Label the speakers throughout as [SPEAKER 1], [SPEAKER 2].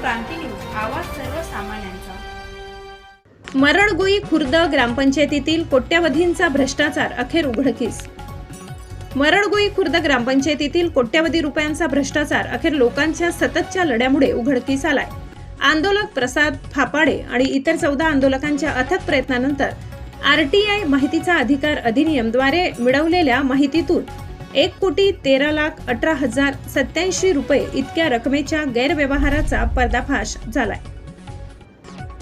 [SPEAKER 1] क्रांती news आवाज सर्वसामान्यांचा.
[SPEAKER 2] मरडगोई खुर्द ग्रामपंचायतीतील कोट्यावधींचा भ्रष्टाचार अखेर उघडकीस. मरडगोई खुर्द ग्रामपंचायतीतील कोट्यावधी रुपयांचा भ्रष्टाचार अखेर लोकांच्या सततच्या लढ्यामुळे उघडकीस आलाय. आंदोलक प्रसाद फापाडे आणि इतर चौदा आंदोलकांच्या अथक प्रयत्नानंतर आरटीआय माहितीचा अधिकार अधिनियमद्वारे मिळवलेल्या माहितीतून एक कोटी तेरा लाख अठरा हजार सत्याऐंशी रुपये इतक्या रकमेच्या गैरव्यवहाराचा पर्दाफाश झालाय.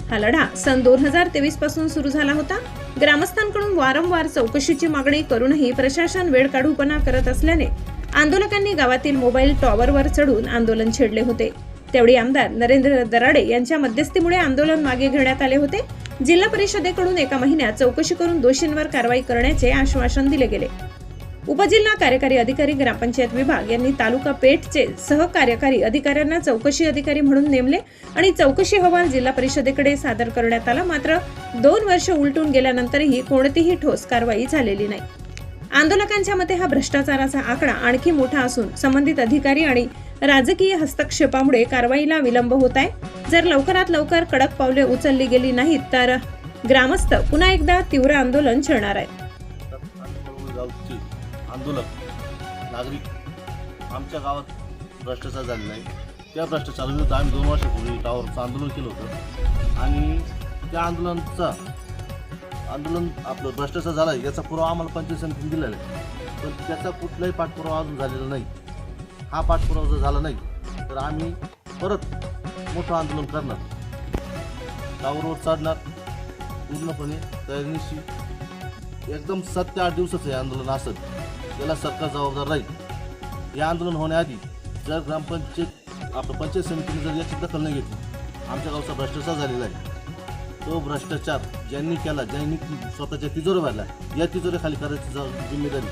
[SPEAKER 2] हा लढा सन दोन हजार तेवीसपासून सुरू झाला होता. ग्रामस्थांकडून वारंवार चौकशीची मागणी करूनही प्रशासन वेळ काढूपणा करत असल्याने आंदोलकांनी गावातील मोबाईल टॉवरवर चढून आंदोलन छेडले होते. तेवढी आमदार नरेंद्र दराडे यांच्या मध्यस्थीमुळे आंदोलन मागे घेण्यात आले होते. जिल्हा परिषदेकडून एका महिन्यात चौकशी करून दोषींवर कारवाई करण्याचे आश्वासन दिले गेले. उपजिल्हा कार्यकारी अधिकारी ग्रामपंचायत विभाग यांनी तालुका पेठचे सहकार्यकारी अधिकाऱ्यांना चौकशी अधिकारी म्हणून नेमले आणि चौकशी अहवाल जिल्हा परिषदेकडे सादर करण्यात आला. मात्र दोन वर्ष उलटून गेल्यानंतरही कोणतीही ठोस कारवाई झालेली नाही. आंदोलकांच्या मते हा भ्रष्टाचाराचा आकडा आणखी मोठा असून संबंधित अधिकारी आणि राजकीय हस्तक्षेपामुळे कारवाईला विलंब होत आहे. जर लवकरात लवकर कडक पावले उचलली गेली नाहीत तर ग्रामस्थ पुन्हा एकदा तीव्र आंदोलन छेडणार
[SPEAKER 3] आहे आंदोलक नागरिक आमच्या गावात भ्रष्टाचार झालेला आहे. त्या भ्रष्टाचाराविरुद्ध आम्ही दोन वर्षापूर्वी टावरचं आंदोलन केलं होतं. आणि त्या आंदोलनाचा आंदोलन आपलं भ्रष्टाचार झाला आहे याचा पुरावा आम्हाला पंचायत समितीने दिलेला आहे. पण त्याचा कुठलाही पाठपुरावा अजून झालेला नाही. हा पाठपुरावा जर झाला नाही तर आम्ही परत मोठं आंदोलन करणार. टावरवर चढणार पूर्णपणे तयारीशी एकदम सात ते आठ दिवसाचं हे आंदोलन असत याला सरकार जबाबदार राहील. हे आंदोलन होण्याआधी जर ग्रामपंचायत आपलं पंचायत समितीने जर याची दखल नाही घेतली आमच्या गावचा भ्रष्टाचार झालेला आहे. तो भ्रष्टाचार ज्यांनी केला ज्यांनी स्वतःच्या तिजोऱ्या भरला या तिजोऱ्याखाली करायची जबाब- जिम्मेदारी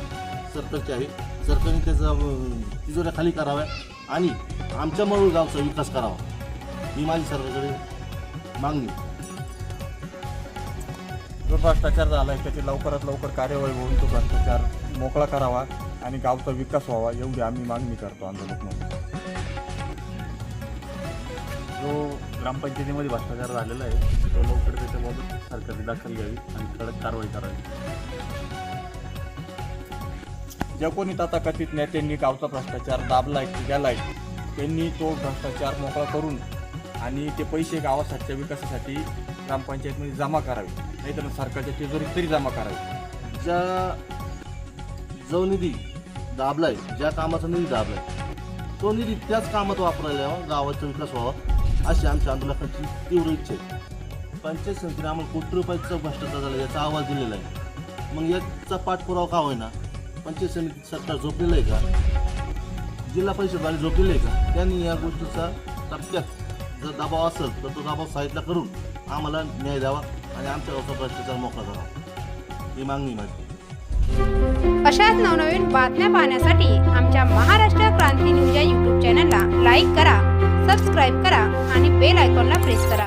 [SPEAKER 3] सरकारची आहे सरकारने त्याचा तिजोऱ्याखाली तिजोऱ्या खाली कराव्या आणि आमच्या मळूर गावचा विकास करावा. ही माझी सरकारकडे मागणी
[SPEAKER 4] जो भ्रष्टाचार झाला आहे त्याची लवकरात लवकर कार्यवाही होऊन तो भ्रष्टाचार मोकळा करावा आणि गावचा विकास व्हावा एवढी आम्ही मागणी करतो आंदोलक म्हणून. जो ग्रामपंचायतीमध्ये भ्रष्टाचार झालेला आहे तो लवकर त्याच्याबाबत सरकारने दखल घ्यावी आणि कडक कारवाई करावी. ज्या कोणी तथाकथित नेत्यांनी गावचा भ्रष्टाचार दाबलाय गेलाय त्यांनी तो भ्रष्टाचार मोकळा करून आणि ते पैसे गावासाठीच्या विकासासाठी ग्रामपंचायतमध्ये जमा करावी. नाहीतर सरकारच्या तिजोरीत तरी जमा करावी.
[SPEAKER 3] ज्या जो निधी दाबलाय ज्या कामाचा निधी दाबलाय तो निधी त्याच कामात वापरायला यावा गावाचा विकास व्हावा अशी आमच्या आंदोलकांची तीव्र इच्छा आहे. पंचायत समितीने आम्हाला कोटी रुपयाचा भ्रष्टाचार झाला याचा आवाज दिलेला आहे. मग याचा पाठपुरावा का होईना? पंचायत समिती सरकार झोपलेलं आहे का? जिल्हा परिषदवाले झोपलेलं आहे का? त्यांनी या गोष्टीचा टप्प्यात जर दबाव असेल तर तो दबाव साईडला करून आम्हाला न्याय द्यावा आणि आमच्या गावचा भ्रष्टाचार मोकळा करावा. ही मागणी माझी.
[SPEAKER 1] अशाच नवनवीन बातम्या पाहण्यासाठी आमच्या महाराष्ट्र क्रांती न्यूज या यूट्यूब चॅनलला लाईक करा सबस्क्राईब करा आणि बेल आयकॉनला प्रेस करा.